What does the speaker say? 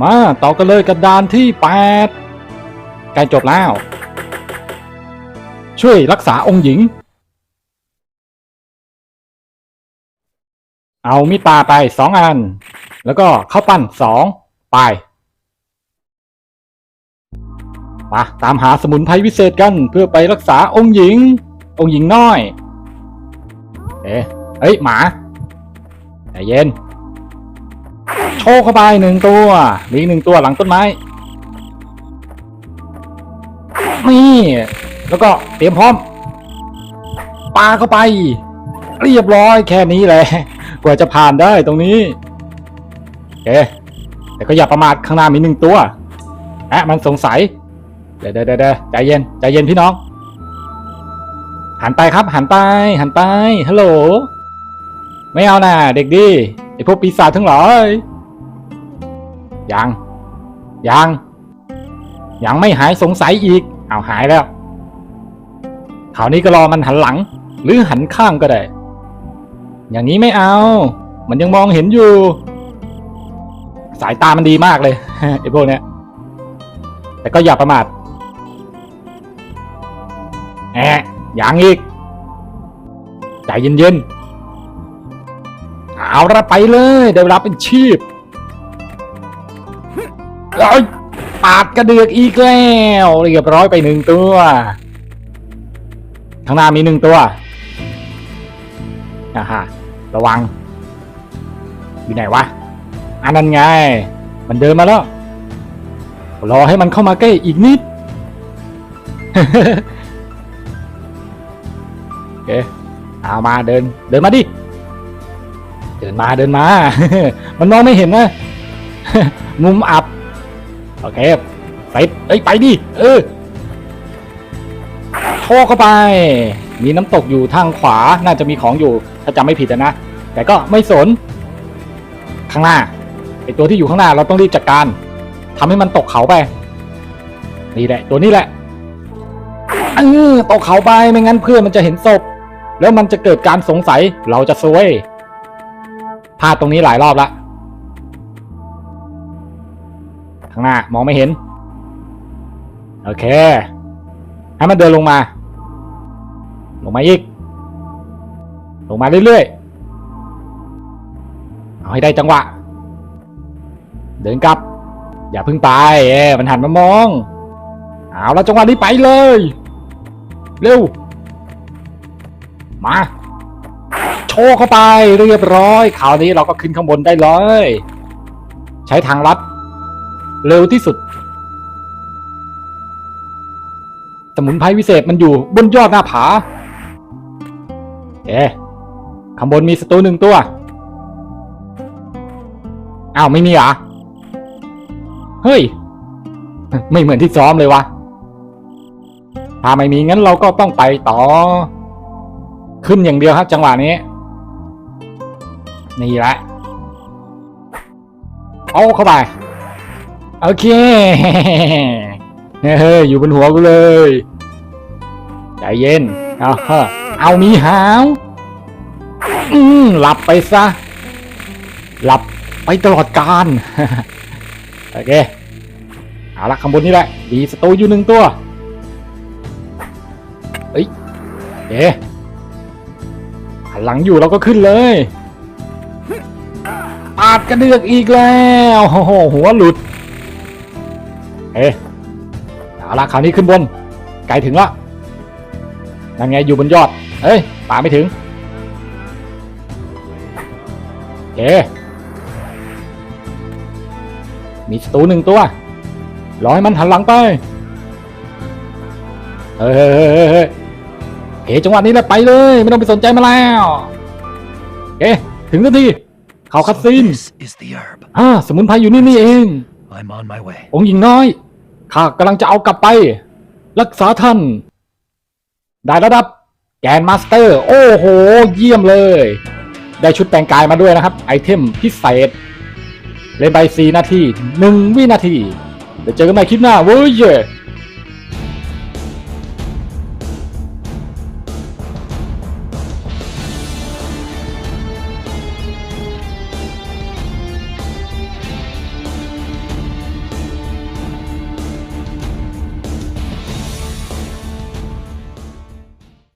มาต่อกันเลยกับด่านที่แปดใกล้จบแล้ว ช่วยรักษาองค์หญิง เอามิตาไปสองอัน แล้วก็ข้าวปั้นสองไปมาตามหาสมุนไพรวิเศษกันเพื่อไปรักษาองค์หญิง องค์หญิงน้อย เอ๊ะเฮ้ยหมาใจเย็น โชว์เข้าไปหนึ่งตัวมีหนึ่งตัวหลังต้นไม้ นี่ แล้วก็เตรียมพร้อมปาเข้าไป เรียบร้อยแค่นี้แหละกว่าจะผ่านได้ตรงนี้โอเคแต่ก็อย่าประมาทข้างหน้ามีหนึ่งตัวแอะมันสงสัย เดี๋ยวเดี๋ยวเดดใจเย็นใจเย็นพี่น้อง หันไปครับ หันไป หันไปฮัลโหลไม่เอาน่ะเด็กดีไอพวกปีศาจทั้งหลาย ยัง ยัง ยังไม่หายสงสัยอีกเอาหายแล้วคราวนี้ก็รอมันหันหลัง หรือหันข้างก็ได้ อย่างนี้ไม่เอา มันยังมองเห็นอยู่ สายตามันดีมากเลยไอ้พวกเนี้ย แต่ก็อย่าประมาทแอะอย่างอีก ใจเย็นๆเอาละไปเลย ได้เวลาเป็นชีพ เอ้ยปาดกระเดือกอีกแล้วเรียบร้อยไปหนึ่งตัว ข้างหน้ามีหนึ่งตัวอ่าฮะระวัง อยู่ไหนวะ อันนั้นไง มันเดินมาแล้ว รอให้มันเข้ามาใกล้อีกนิดโอเคเอามาเดิน เดินมาดิ เดินมาเดินมา มันมองไม่เห็นนะ มุมอับ โอเคไปเอ้ยไปดิเออโชกเข้าไป มีน้ำตกอยู่ทางขวาน่าจะมีของอยู่ ถ้าจำไม่ผิดนะ แต่ก็ไม่สน ข้างหน้าไอตัวที่อยู่ข้างหน้าเราต้องรีบจัดการทำให้มันตกเขาไป นี่แหละ ตัวนี้แหละเออตกเขาไปไม่งั้นเพื่อนมันจะเห็นศพ แล้วมันจะเกิดการสงสัยเราจะซวยพลาดตรงนี้หลายรอบละ ข้างหน้ามองไม่เห็น โอเค ให้มันเดินลงมา ลงมาอีก ลงมาเรื่อยๆ เอาให้ได้จังหวะ เดินกลับ อย่าพึ่งไป เอมันหันมามอง เอาแล้วจังหวะนี้ไปเลย เร็ว มาโชว์เข้าไปเรียบร้อยคราวนี้เราก็ขึ้นข้างบนได้เลย ใช้ทางลัด เร็วที่สุด สมุนไพรวิเศษมันอยู่บนยอดหน้าผา เอ๊ะข้างบนมีศัตรูหนึ่งตัว อ้าว ไม่มีเหรอ เฮ้ย ไม่เหมือนที่ซ้อมเลยวะ ถ้าไม่มีงั้นเราก็ต้องไปต่อ ขึ้นอย่างเดียวครับจังหวะนี้ นี่แหละ เอาเข้าไป โอเคเฮ้ยอยู่บนหัวกูเลยใจเย็นเอาเฮ้อเอามีหาวอืมหลับไปซะ หลับไปตลอดกาลโอเคเอาละข้างบนนี่แหละมีสตูอยู่หนึ่งตัวเฮ้ยเอ๊หันหลังอยู่เราก็ขึ้นเลยปาดกระเดือกอีกแล้วโอ้โหหัวหลุด เอ๊ะเอาละคราวนี้ขึ้นบน ไกลถึงละนั่นไงอยู่บนยอดเอ้ยป่าไม่ถึงเอ๊ะมีศัตรูหนึ่งตัว รอให้มันหันหลังไปเฮ้ยเฮ้ยเฮ้ยเฮ้ยเฮ้ยเฮ้จังหวะนี้แหละไปเลย ไม่ต้องไปสนใจมาแล้วเอ๊ะถึงสักทีเขาคัดซีน This is the herb. อ่าสมุนไพรอยู่นี่นี่เอง I'm on my way. องค์หญิงน้อย ข้ากำลังจะเอากลับไป รักษาท่าน ได้ระดับ แกนมาสเตอร์ โอ้โห เยี่ยมเลย ได้ชุดแต่งกายมาด้วยนะครับ ไอเทมพิเศษ เล่นไป4นาที 1 วินาที เดี๋ยวเจอกันใหม่คลิปหน้าเว้ย